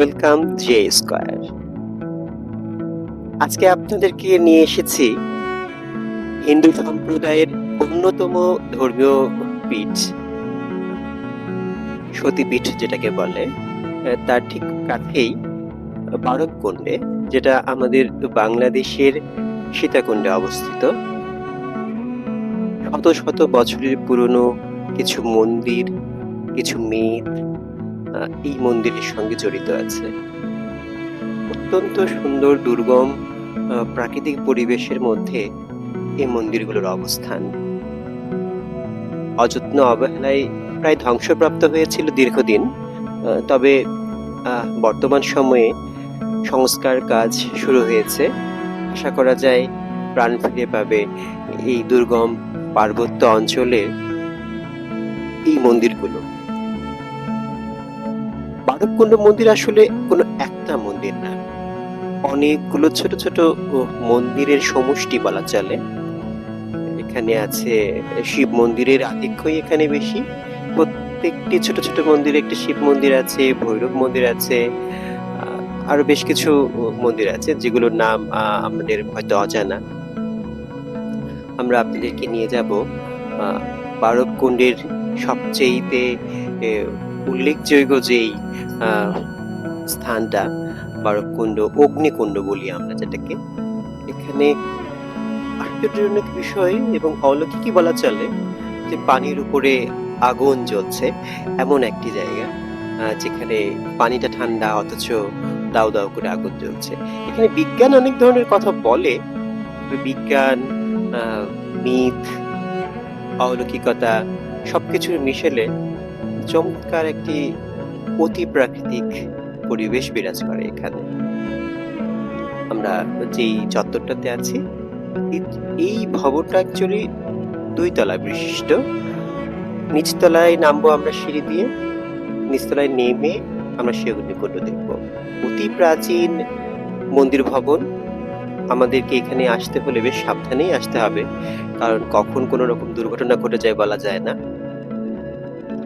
Welcome J square. আজকে আপনাদেরকে নিয়ে এসেছি হিন্দু সম্প্রদায়ের অন্যতম ধর্মীয় পীঠ সতীপীঠ যেটাকে বলে তার ঠিক কাছেই বারবকুণ্ডে যেটা আমাদের বাংলাদেশের সীতাকুণ্ডে অবস্থিত। শত শত বছরের পুরনো কিছু মন্দির কিছু আহ, এই মন্দিরের সঙ্গে জড়িত আছে। অত্যন্ত সুন্দর, দুর্গম প্রাকৃতিক পরিবেশের মধ্যে এই মন্দিরগুলোর অবস্থান। অযত্ন অবহেলায় প্রায় ধ্বংসপ্রাপ্ত হয়েছিল দীর্ঘদিন তবে বর্তমান সময়ে সংস্কার কাজ শুরু হয়েছে। আশা করা যায় প্রাণ ফিরে পাবে এই দুর্গম, পার্বত্য অঞ্চলে এই মন্দিরগুলো। বারবকুণ্ড মন্দির আসলে কোনো একটা মন্দির না। অনেকগুলো ছোট ছোট মন্দিরের সমষ্টি বলা চলে। এখানে আছে শিব মন্দিরের আধিক্যই এখানে বেশি। প্রত্যেকটি ছোট ছোট মন্দিরে একটি শিব মন্দির আছে ভৈরব মন্দির আছে আরও বেশ কিছু মন্দির আছে যেগুলোর নাম আমাদের হয়তো অজানা। আমরা আপনাদেরকে নিয়ে যাব বারবকুণ্ডের সবচেয়েতে এ, উল্লেখযোগ্য যেই স্থানটা বারবকুণ্ড অগ্নিকুণ্ড বলি আমরা যেটাকে। এখানে আশ্চর্যজনক বিষয় এবং অলৌকিকই বলা চলে যে পানির উপরে আগুন জ্বলছে এমন একটি জায়গা যেখানে পানিটা ঠান্ডা, অথচ দাউ দাউ করে আগুন জ্বলছে। এখানে বিজ্ঞান অনেক ধরনের কথা বলে বিজ্ঞান মিথ, অলৌকিকতা সবকিছুর মিশেলে চমৎকার একটি অতি প্রাকৃতিক পরিবেশ বিরাজ করে এখানে। আমরা যেই চত্বরটাতে আছি, এই- ভবনটা অ্যাকচুয়ালি দুই তলা বিশিষ্ট। নিচতলায় নামবো আমরা সিঁড়ি দিয়ে, নিচতলায় নেমে আমরা সেগুনিকুণ্ড দেখব। অতি প্রাচীন মন্দির ভবন। আমাদেরকে এখানে আসতে হলে বেশ সাবধানেই আসতে হবে, কারণ কখন কোনো রকম দুর্ঘটনা ঘটে যায় বলা যায় না।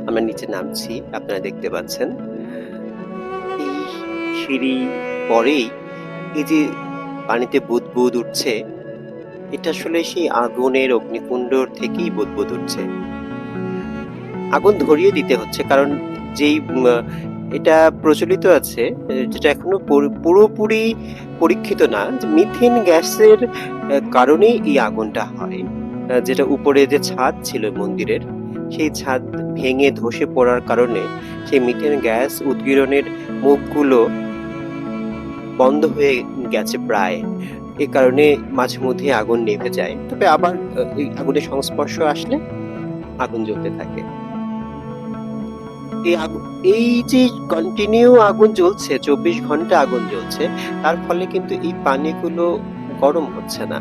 আমরা নিচে নামছি, আপনারা দেখতে পাচ্ছেন। এই সিঁড়ি পরেই এই যে পানিতে বুদবুদ উঠছে, এটা আসলে সেই আগুনের অগ্নিকুণ্ডর থেকেই বুদবুদ উঠছে। আগুন ধরিয়ে দিতে হচ্ছে, কারণ যেই এটা প্রচলিত আছে, যেটা এখনও পুরো- পুরোপুরি পরীক্ষিত না, যে মিথেন গ্যাসের কারণেই এই আগুনটা হয় যেটা উপরে যে ছাদ ছিল মন্দিরের। সেই ছাদ ভেঙে ধসে পড়ার কারণে সেই মিথেন গ্যাস উদ্গীরণের মুখগুলো বন্ধ হয়ে গেছে প্রায়। এ কারণে মাঝে মধ্যে আগুন নেভে যায়। তবে আবার এই আগুনের সংস্পর্শ আসলে আগুন জ্বলতে থাকে। এই যে কন্টিনিউ আগুন জ্বলছে, চব্বিশ ঘণ্টা আগুন জ্বলছে, তার ফলে কিন্তু এই পানিগুলো গরম হচ্ছে না।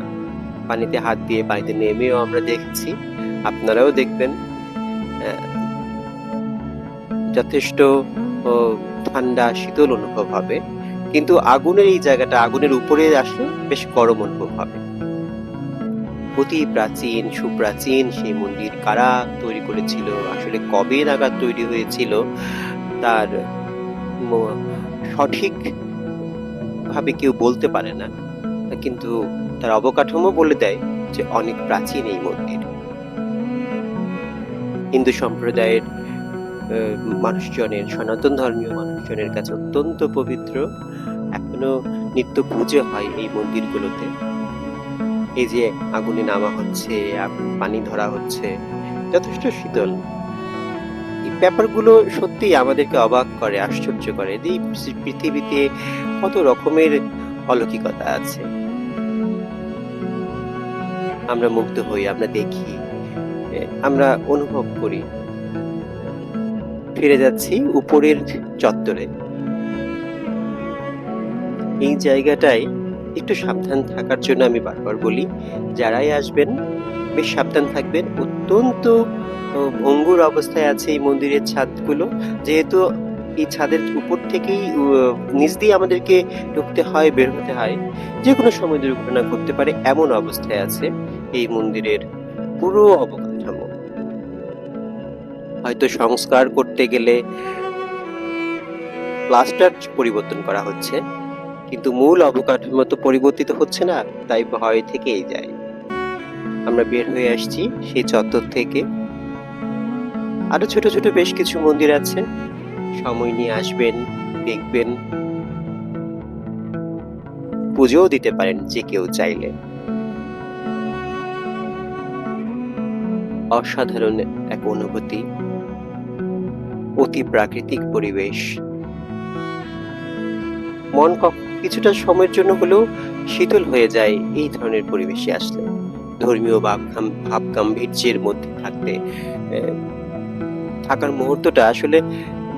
পানিতে হাত দিয়ে পানিতে নেমেও আমরা দেখছি। আপনারাও দেখবেন যথেষ্ট ঠান্ডা, শীতল অনুভব হবে। কিন্তু আগুনের এই জায়গাটা আগুনের উপরে আসলে বেশ গরম অনুভব হবে। অতি প্রাচীন, সুপ্রাচীন সেই মন্দির কারা তৈরি করেছিল, আসলে কবে নাগাদ তৈরি হয়েছিল, তার সঠিক ভাবে কেউ বলতে পারে না। কিন্তু তার অবকাঠামো বলে দেয় যে অনেক প্রাচীন এই মন্দির। হিন্দু সম্প্রদায়ের মানুষজনের, সনাতন ধর্মীয় মানুষজনের কাছে অত্যন্ত পবিত্র। এখনও নিত্য পুজো হয় এই মন্দিরগুলোতে। এই যে আগুনে নামা হচ্ছে পানি ধরা হচ্ছে, যথেষ্ট শীতল। এই ব্যাপারগুলো সত্যি আমাদেরকে অবাক করে, আশ্চর্য করে এই পৃথিবীতে কত রকমের অলৌকিকতা আছে। আমরা মুগ্ধ হই, আমরা দেখি আমরা অনুভব করি। ফিরে যাচ্ছি উপরের চত্বরে। এই জায়গাটায় একটু সাবধান থাকার জন্য আমি বারবার বলি, যারাই আসবেন, বেশ সাবধান থাকবেন। অত্যন্ত ভঙ্গুর অবস্থায় আছে এই মন্দিরের ছাদগুলো। যেহেতু এই ছাদের উপর থেকেই নিচ দিয়ে আমাদেরকে ঢুকতে হয়, বের হতে হয়। যে কোনো সময় দুর্ঘটনা ঘটতে পারে, এমন অবস্থায় আছে এই মন্দিরের পুরো অবকাঠামো হয়তো সংস্কার করতে গেলে প্লাস্টার পরিবর্তন করা হচ্ছে, কিন্তু মূল অবকাঠামো তো পরিবর্তিত হচ্ছে না, তাই ভয় থেকেই যায়। আমরা বের হয়ে আসছি সেই চত্বর থেকে। আরও ছোট ছোট বেশ কিছু মন্দির আছে। সময় নিয়ে আসবেন, দেখবেন। পুজোও দিতে পারেন যে কেউ চাইলে। অসাধারণ এক অনুভূতি। অতি প্রাকৃতিক পরিবেশ। মন কিছুটা সময়ের জন্য হলেও শীতল হয়ে যায় এই ধরনের পরিবেশে আসলে। ধর্মীয় ভাব গাম্ভীর্যের মধ্যে থাকতে থাকার মুহূর্তটা আসলে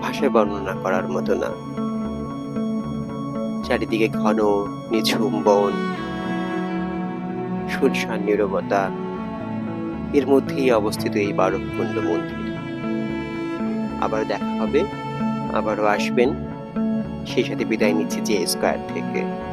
ভাষায় বর্ণনা করার মতো না। চারিদিকে ঘন, নিঝুম বন শুনশান নীরবতা, এর মধ্যেই অবস্থিত এই বারকুণ্ড মন্দির। আবার দেখা হবে আবারও আসবেন। সেই সাথে বিদায় নিচ্ছে যে স্কোয়ার থেকে।